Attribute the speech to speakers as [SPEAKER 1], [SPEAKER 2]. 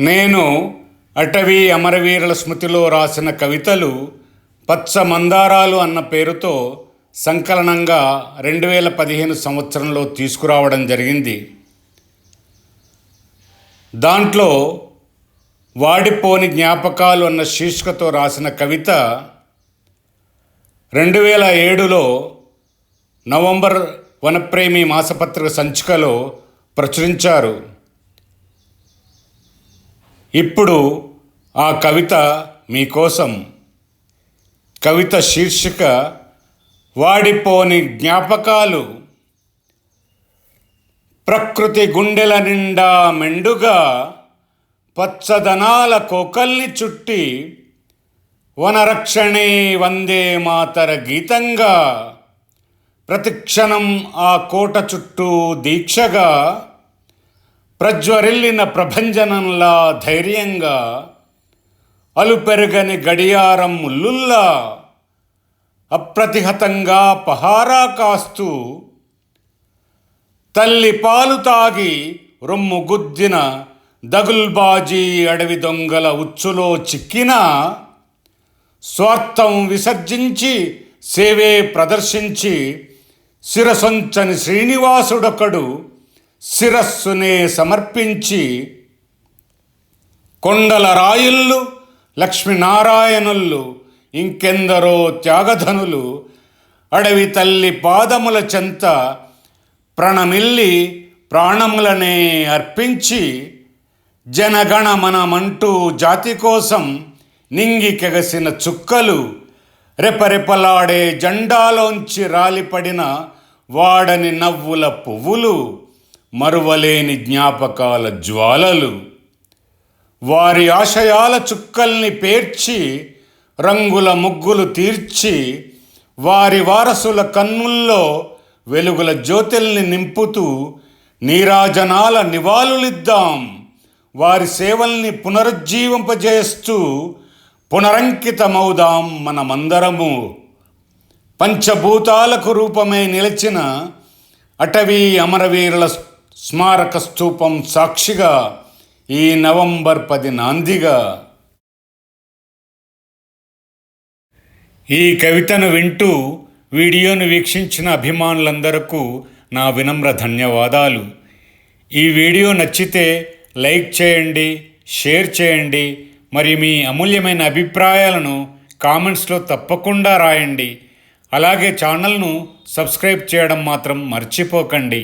[SPEAKER 1] నేను అటవీ అమరవీరుల స్మృతిలో రాసిన కవితలు పచ్చ మందారాలు అన్న పేరుతో సంకలనంగా రెండు వేల పదిహేను సంవత్సరంలో తీసుకురావడం జరిగింది. దాంట్లో వాడిపోని జ్ఞాపకాలు అన్న శీర్షికతో రాసిన కవిత రెండు వేల ఏడులో నవంబర్ వనప్రేమి మాసపత్రిక సంచికలో ప్రచురించారు. ఇప్పుడు ఆ కవిత మీకోసం కవిత శీర్షిక వాడిపోని జ్ఞాపకాలు. ప్రకృతి గుండెల నిండా మెండుగా పచ్చదనాల కోకల్ని చుట్టి వనరక్షణే వందే మాతర గీతంగా ప్రతిక్షణం ఆ కోట చుట్టూ దీక్షగా ప్రజ్వరిల్లిన ప్రభంజనంలా ధైర్యంగా అలుపెరగని గడియారం ముల్లుల్లా అప్రతిహతంగా పహారా కాస్తూ తల్లి పాలు తాగి రొమ్ము గుద్దిన దగుల్బాజీ అడవి దొంగల ఉచ్చులో చిక్కిన స్వార్థం విసర్జించి సేవే ప్రదర్శించి శిరసొంచని శ్రీనివాసుడొకడు శిరస్సునే సమర్పించి కొండల రాయుళ్ళు లక్ష్మీనారాయణుళ్ళు ఇంకెందరో త్యాగధనులు అడవి తల్లి పాదముల చెంత ప్రణమిల్లి ప్రాణములనే అర్పించి జనగణమనమంటూ జాతి కోసం నింగికెగసిన చుక్కలు రెపరెపలాడే జెండాలోంచి రాలిపడిన వాడని నవ్వుల పువ్వులు. మరువలేని జ్ఞాపకాల జ్వాలలు. వారి ఆశయాల చుక్కల్ని పేర్చి రంగుల ముగ్గులు తీర్చి వారి వారసుల కన్నుల్లో వెలుగుల జ్యోతుల్ని నింపుతూ నీరాజనాల నివాళులిద్దాం. వారి సేవల్ని పునరుజ్జీవింపజేస్తూ పునరంకితమవుదాం మనమందరము. పంచభూతాలకు రూపమే నిలిచిన అటవీ అమరవీరుల స్మారక స్థూపం సాక్షిగా ఈ నవంబర్ పది నాందిగా. ఈ కవితను వింటూ వీడియోను వీక్షించిన అభిమానులందరకు నా వినమ్ర ధన్యవాదాలు. ఈ వీడియో నచ్చితే లైక్ చేయండి షేర్ చేయండి మరి మీ అమూల్యమైన అభిప్రాయాలను కామెంట్స్లో తప్పకుండా రాయండి. అలాగే ఛానల్ను సబ్స్క్రైబ్ చేయడం మాత్రం మర్చిపోకండి.